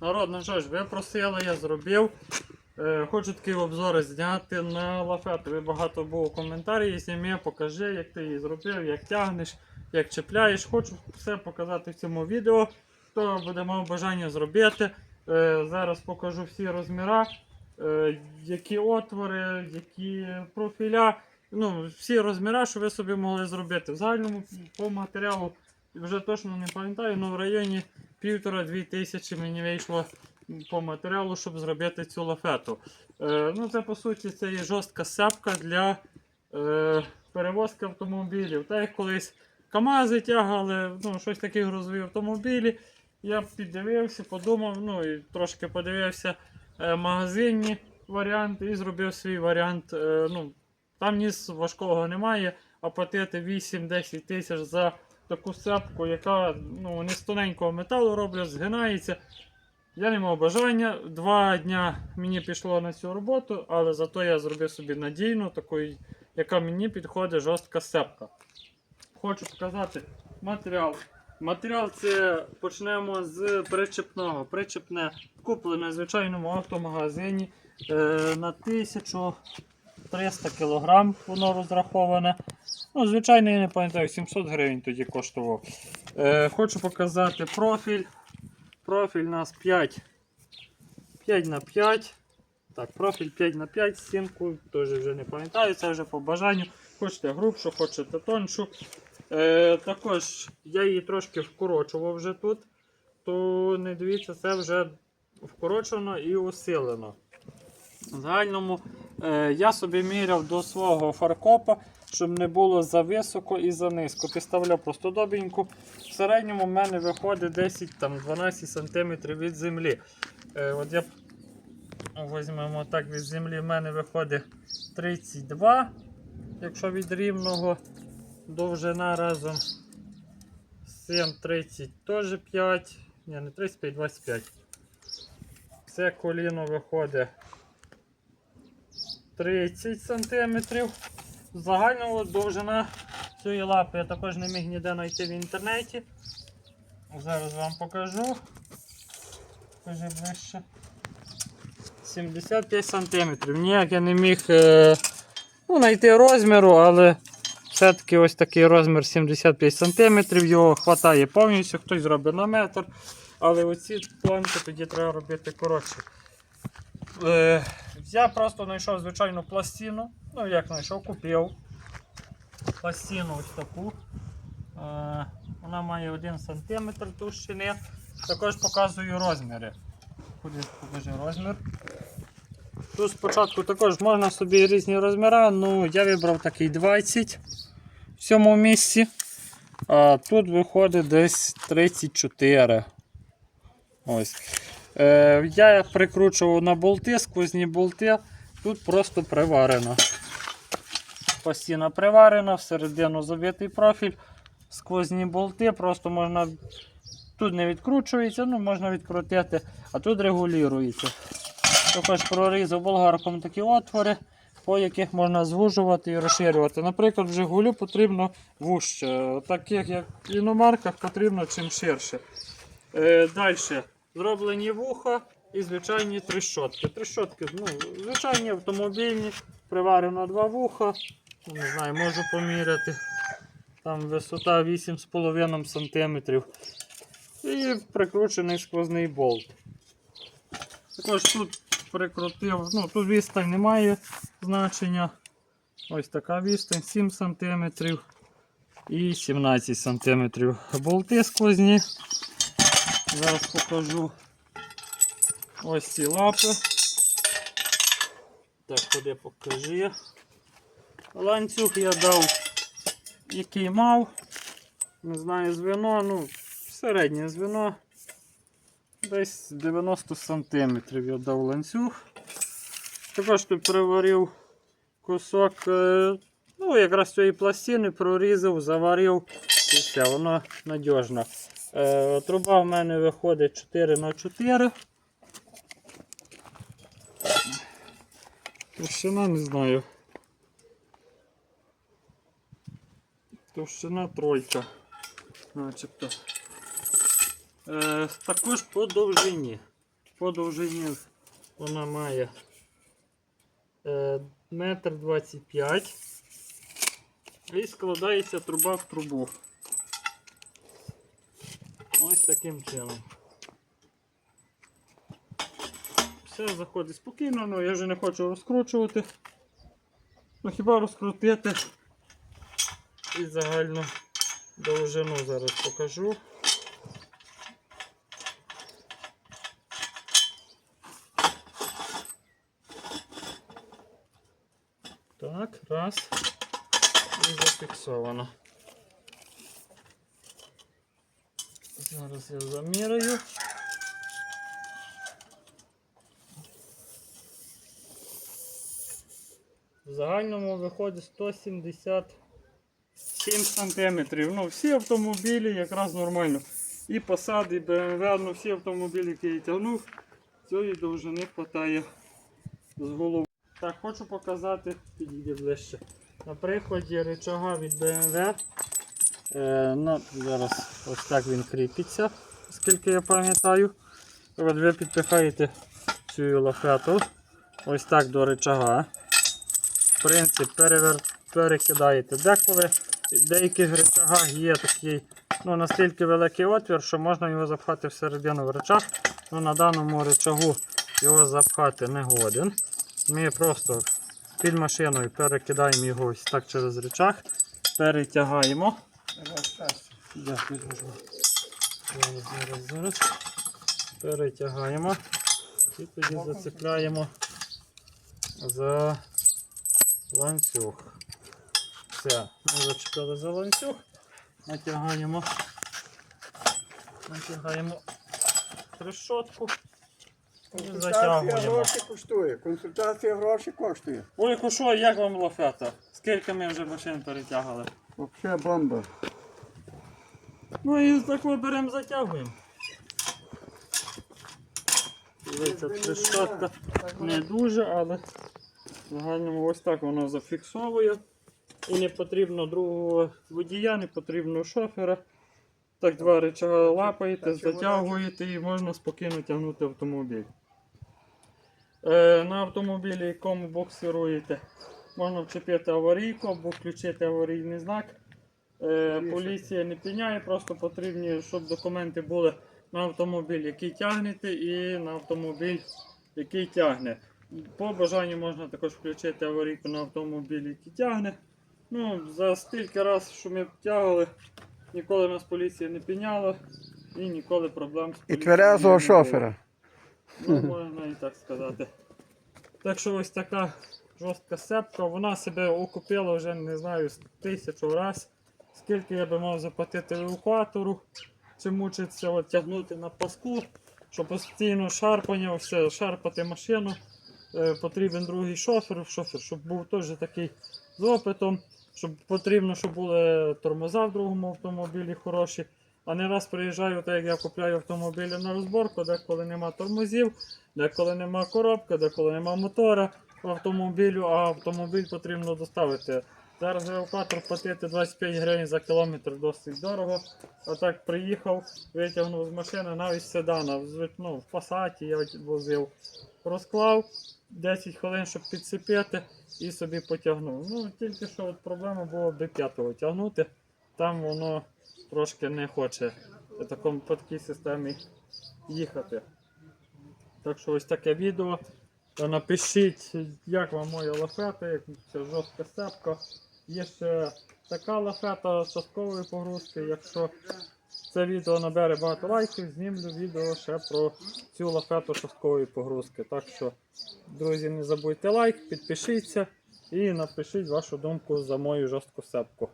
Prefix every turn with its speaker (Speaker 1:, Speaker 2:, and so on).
Speaker 1: Народ, ну що ж, ви просили, я зробив. Е, хочу такий обзор зняти на лафету. Ви багато було коментарів, зніми, покажи, як ти її зробив, як тягнеш, як чіпляєш. Хочу все показати в цьому відео. Хто буде мав бажання зробити. Е, зараз покажу всі розміри, е, які отвори, які профіля. Ну, всі розміри, що ви собі могли зробити. В загальному по матеріалу вже точно не пам'ятаю, але в районі півтора-дві тисячі мені вийшло по матеріалу, щоб зробити цю лафету. Е, ну, це по суті це є жорстка сцепка для е, перевозки автомобілів. Так як колись КАМАЗи тягали, ну, щось такі грузові автомобілі. Я піддивився, подумав, ну і трошки подивився е, магазинні варіанти і зробив свій варіант. Е, ну, там ніс важкого немає, а платити 8-10 тисяч за таку сцепку, яка ну, вони з тоненького металу роблять, згинається. Я не мав бажання. Два дня мені пішло на цю роботу, але зато я зробив собі надійну, таку, яка мені підходить жорстка сцепка. Хочу показати матеріал. Матеріал це почнемо з причепного. Причепне куплене в звичайному автомагазині е, на 1300 кг воно розраховане. Ну, звичайно, я не пам'ятаю, 700 гривень тоді коштував. Е, хочу показати профіль. Профіль у нас 5, 5 на 5. Так, профіль 5 на 5, стінку, теж вже не пам'ятаю, це вже по бажанню. Хочете грубшу, хочете тоншу. Е, також я її трошки вкорочував вже тут, то не дивіться, це вже вкорочено і усилено. В загальному е, я собі міряв до свого фаркопа, щоб не було за високо і за низько. Підставляв просто добіньку. В середньому в мене виходить 10-12 см від землі. Е, от я візьмемо так від землі, в мене виходить 32, якщо від рівного довжина разом з цим 30 теж 5. Ні, не 35, 25. Це коліно виходить 30 см. Загальна довжина цієї лапи я також не міг ніде знайти в інтернеті. Зараз вам покажу. Покажи ближче. 75 см. Ніяк я не міг е, ну, знайти розміру, але все-таки ось такий розмір 75 см. Його вистачає повністю, хтось зробить на метр. Але оці планки тоді треба робити коротше. Я просто знайшов звичайну пластину. Ну, як знайшов, купив пластину ось таку. Е, вона має 1 см товщини. Також показую розміри. Куди покажи розмір. Тут спочатку також можна собі різні розміри, ну я вибрав такий 20 в цьому місці. А тут виходить десь 34. Ось. Е, я прикручував на болти, сквозні болти. Тут просто приварено. Постійно приварено, всередину забитий профіль, сквозні болти, просто можна. Тут не відкручується, ну можна відкрутити, а тут регулюється. Також прорізав болгарком такі отвори, по яких можна звужувати і розширювати. Наприклад, в Жигулю потрібно вужче, таких як в іномарках потрібно чим ширше. Е, Далі. Зроблені вуха і звичайні трещотки. Трещотки, ну, звичайні автомобільні, приварено два вуха. Ну, Не знаю, можу поміряти. Там висота 8,5 см. І прикручений сквозний болт. Також тут прикрутив, ну тут відстань не має значення. Ось така відстань 7 см і 17 см. Болти сквозні. Зараз покажу ось ці лапи. Так, куди покажи. Ланцюг я дав, який мав. Не знаю, звено, ну, середнє звено. Десь 90 см я дав ланцюг. Також тут приварив кусок, е, ну, якраз цієї пластини, прорізав, заварив і все, воно надіжно. Е, Труба в мене виходить 4 на 4 Товщина не знаю. Товщина тройка. Начебто. Е, також по довжині. По довжині вона має е, метр двадцять п'ять. І складається труба в трубу. Ось таким чином. Все заходить спокійно, але я вже не хочу розкручувати. Ну хіба розкрутити і загальну довжину зараз покажу. Так, раз. І зафіксовано. Зараз я заміряю. В загальному виходить 177 сантиметрів. Ну, всі автомобілі якраз нормально. І Passat, і BMW, ну всі автомобілі, які я тягнув, цієї довжини вистачає з голови. Так, хочу показати, підійди ближче. На прикладі рычага від BMW. Е, ну, зараз ось так він кріпиться, скільки я пам'ятаю. От ви підпихаєте цю лафету ось так до рычага. В принципі, перевер... перекидаєте. Деколи в деяких рычагах є такий ну, настільки великий отвір, що можна його запхати всередину в рычаг. Ну, на даному рычагу його запхати не годен. Ми просто під машиною перекидаємо його ось так через рычаг, перетягаємо. Зараз, зараз, зараз. Перетягаємо і тоді зацепляємо за ланцюг. Все, ми зачепили за ланцюг, натягаємо, натягаємо решетку
Speaker 2: Консультація
Speaker 1: затягуємо.
Speaker 2: гроші коштує. Консультація гроші коштує.
Speaker 1: Ой, що, як вам лафета? Скільки ми вже машин перетягали?
Speaker 2: Взагалі бомба.
Speaker 1: Ну і так ми беремо, затягуємо. Дивіться, решетка не дуже, але в загальному ось так воно зафіксовує. І не потрібно другого водія, не потрібно шофера. Так два речага лапаєте, затягуєте і можна спокійно тягнути автомобіль. Е, на автомобілі, якому боксируєте, можна вчепити аварійку або включити аварійний знак. Е, поліція не піняє, просто потрібні, щоб документи були на автомобіль, який тягнете, і на автомобіль, який тягне. По бажанню можна також включити аварійку на автомобіль, який тягне. Ну, за стільки разів, що ми тягали, ніколи нас поліція не піняла і ніколи проблем з
Speaker 2: І
Speaker 1: поліцією
Speaker 2: тверезого
Speaker 1: не було.
Speaker 2: шофера.
Speaker 1: Ну, можна і так сказати. Так що ось така жорстка сепка, вона себе окупила вже не знаю з тисячу раз. Скільки я би мав заплатити евакуатору, чи мучиться от, тягнути на паску, що постійно шарпання, все, шарпати машину. Е, потрібен другий шофер, шофер, щоб був теж такий з опитом, щоб потрібно, щоб були тормоза в другому автомобілі хороші. А не раз приїжджаю, так як я купляю автомобілі на розборку, деколи нема тормозів, деколи нема коробки, деколи нема мотора в автомобілю, а автомобіль потрібно доставити. Зараз евакуатор платити 25 гривень за кілометр досить дорого. А так приїхав, витягнув з машини навіть седана, ну, в пасаті я возив, розклав 10 хвилин, щоб підсипити і собі потягнув. Ну тільки що от проблема була B5 тягнути, там воно трошки не хоче в такому по такій системі їхати. Так що ось таке відео. Напишіть, як вам моя лафета, як це жорстка сепка. Є ще така лафета часткової погрузки. Якщо це відео набере багато лайків, знімлю відео ще про цю лафету шосткової погрузки. Так що, друзі, не забудьте лайк, підпишіться і напишіть вашу думку за мою жорстку сепку.